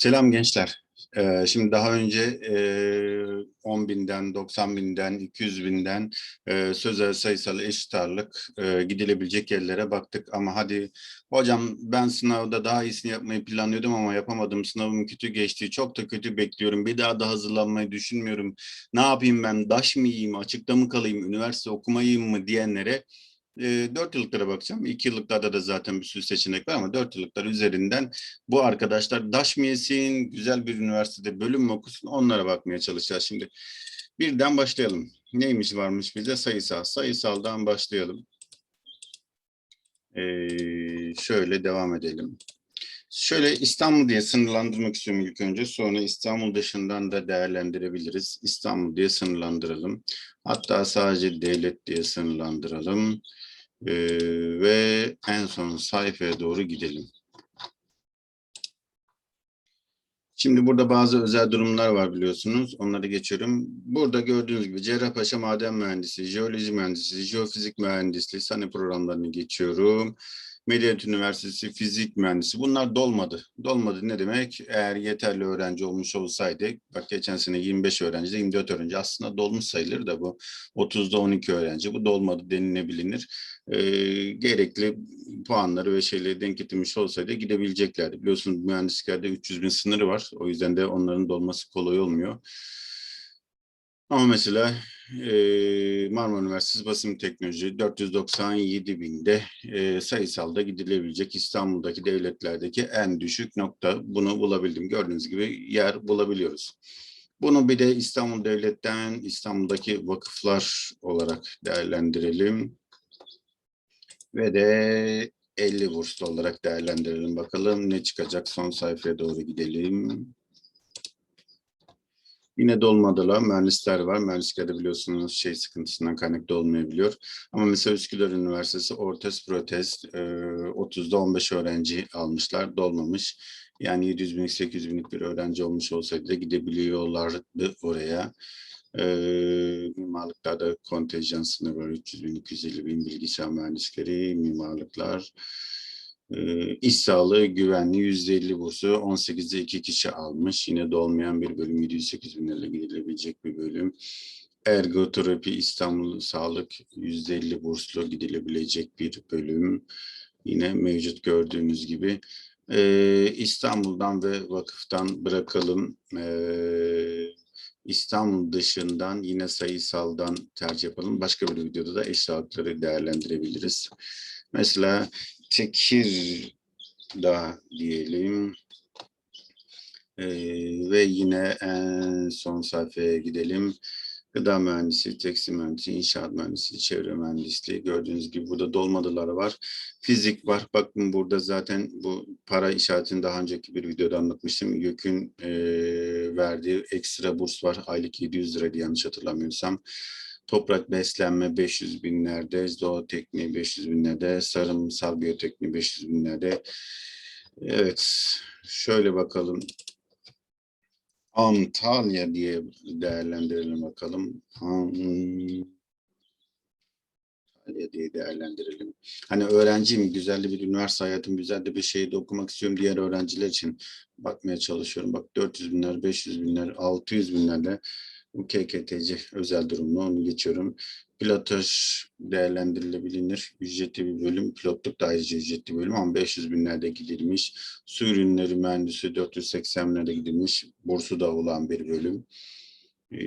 Selam gençler. Ee, şimdi daha önce e, 10 binden, 90 binden, 200 binden e, sözel sayısal eşit ağırlık e, gidilebilecek yerlere baktık. Ama hadi hocam ben sınavda daha iyisini yapmayı planlıyordum ama yapamadım. Sınavım kötü geçti. Çok da kötü bekliyorum. Bir daha da hazırlanmayı düşünmüyorum. Ne yapayım ben? Daş mı yiyeyim? Açıkta mı kalayım? Üniversite okumayayım mı diyenlere e, 4 yıllıklara bakacağım. 2 yıllıklarda da zaten bir sürü seçenek var ama 4 yıllıklar üzerinden bu arkadaşlar DAŞ mı yesin, güzel bir üniversitede bölüm mü okusun onlara bakmaya çalışacağız şimdi. Birden başlayalım. Neymiş varmış bize? Sayısal. Sayısaldan başlayalım. Ee, şöyle devam edelim. Şöyle İstanbul diye sınırlandırmak istiyorum ilk önce. Sonra İstanbul dışından da değerlendirebiliriz. İstanbul diye sınırlandıralım. Hatta sadece devlet diye sınırlandıralım. Ee, ve en son sayfaya doğru gidelim. Şimdi burada bazı özel durumlar var biliyorsunuz. Onları geçiyorum. Burada gördüğünüz gibi Cerrahpaşa Maden Mühendisi, Jeoloji Mühendisi, Jeofizik Mühendisliği, sahne programlarını geçiyorum. Medeniyet Üniversitesi Fizik Mühendisi. Bunlar dolmadı. Dolmadı ne demek? Eğer yeterli öğrenci olmuş olsaydı, bak geçen sene 25 öğrenci, 24 öğrenci aslında dolmuş sayılır da bu 30'da 12 öğrenci. Bu dolmadı denilebilir. Ee, gerekli puanları ve şeyleri denk getirmiş olsaydı gidebileceklerdi. Biliyorsunuz mühendisliklerde 300 bin sınırı var. O yüzden de onların dolması kolay olmuyor. Ama mesela Marmara Üniversitesi Basın Teknoloji 497 binde sayısalda gidilebilecek İstanbul'daki devletlerdeki en düşük nokta. Bunu bulabildim. Gördüğünüz gibi yer bulabiliyoruz. Bunu bir de İstanbul Devlet'ten İstanbul'daki vakıflar olarak değerlendirelim. Ve de 50 burslu olarak değerlendirelim. Bakalım ne çıkacak. Son sayfaya doğru gidelim. Yine dolmadılar. Mühendisler var. Mühendislikte biliyorsunuz şey sıkıntısından kaynaklı olmayabiliyor. Ama mesela Üsküdar Üniversitesi Ortez Protest e, 30'da 15 öğrenci almışlar. Dolmamış. Yani 700 binlik 800 binlik bir öğrenci olmuş olsaydı da gidebiliyorlardı oraya. E, mimarlıklarda kontenjan sınırı var. 300 bin, 250 bin bilgisayar mühendisleri, mimarlıklar. İş sağlığı güvenliği yüzde elli bursu 18'de iki kişi almış. Yine dolmayan bir bölüm 708 bin lirayla gidilebilecek bir bölüm. Ergoterapi İstanbul Sağlık yüzde elli burslu gidilebilecek bir bölüm. Yine mevcut gördüğünüz gibi. Ee, İstanbul'dan ve vakıftan bırakalım. Ee, İstanbul dışından yine sayısaldan tercih yapalım. Başka bir videoda da eş sağlıkları değerlendirebiliriz. Mesela Tekirdağ diyelim. Ee, ve yine en son sayfaya gidelim. Gıda mühendisi, tekstil mühendisi, inşaat mühendisi, çevre mühendisliği. Gördüğünüz gibi burada dolmadıları var. Fizik var. Bakın burada zaten bu para işaretini daha önceki bir videoda anlatmıştım. YÖK'ün e, verdiği ekstra burs var. Aylık 700 liraydı yanlış hatırlamıyorsam. Toprak beslenme 500 binlerde, zootekniği 500 binlerde, sarımsal biyotekniği 500 binlerde. Evet, şöyle bakalım. Antalya diye değerlendirelim bakalım. Antalya diye değerlendirelim. Hani öğrenciyim, güzel bir üniversite hayatım, güzel de bir şeyde okumak istiyorum. Diğer öğrenciler için bakmaya çalışıyorum. Bak 400 binler, 500 binler, 600 binlerle bu KKTC özel durumlu onu geçiyorum. Pilotaj değerlendirilebilir. Ücretli bir bölüm. Pilotluk da ayrıca ücretli bölüm ama 500 binlerde gidilmiş. Su ürünleri mühendisi 480 binlerde gidilmiş. Bursu da olan bir bölüm. Ee,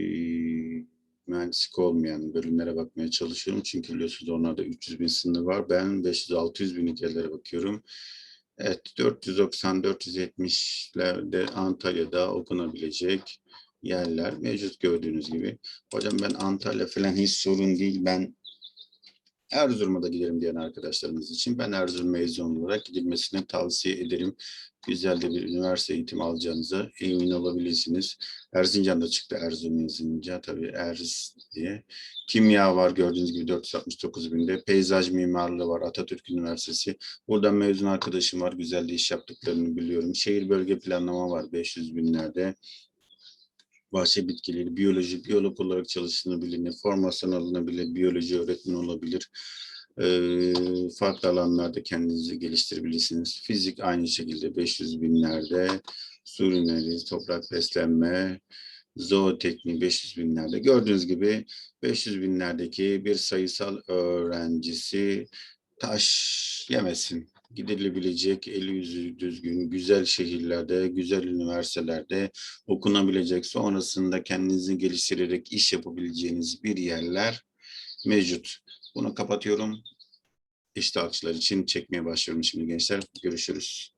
mühendislik olmayan bölümlere bakmaya çalışıyorum. Çünkü biliyorsunuz onlarda 300 bin sınırı var. Ben 500-600 binlik yerlere bakıyorum. Evet 490-470'lerde Antalya'da okunabilecek yerler mevcut gördüğünüz gibi. Hocam ben Antalya falan hiç sorun değil. Ben Erzurum'a da giderim diyen arkadaşlarımız için ben Erzurum mezun olarak gidilmesini tavsiye ederim. Güzel de bir üniversite eğitimi alacağınıza emin olabilirsiniz. Erzincan'da çıktı Erzurum yazınca tabii Erz diye. Kimya var gördüğünüz gibi 469 binde. Peyzaj mimarlığı var Atatürk Üniversitesi. Buradan mezun arkadaşım var. Güzel de iş yaptıklarını biliyorum. Şehir bölge planlama var 500 binlerde bahçe bitkileri, biyoloji, biyolog olarak çalışılabilir, formasyon alınabilir, biyoloji öğretmeni olabilir. Ee, farklı alanlarda kendinizi geliştirebilirsiniz. Fizik aynı şekilde 500 binlerde, su ürünleri, toprak beslenme, zootekniği 500 binlerde. Gördüğünüz gibi 500 binlerdeki bir sayısal öğrencisi taş yemesin. Gidilebilecek, eli yüzü düzgün, güzel şehirlerde, güzel üniversitelerde okunabilecek, sonrasında kendinizi geliştirerek iş yapabileceğiniz bir yerler mevcut. Bunu kapatıyorum. İştahçılar için çekmeye başlıyorum şimdi gençler. Görüşürüz.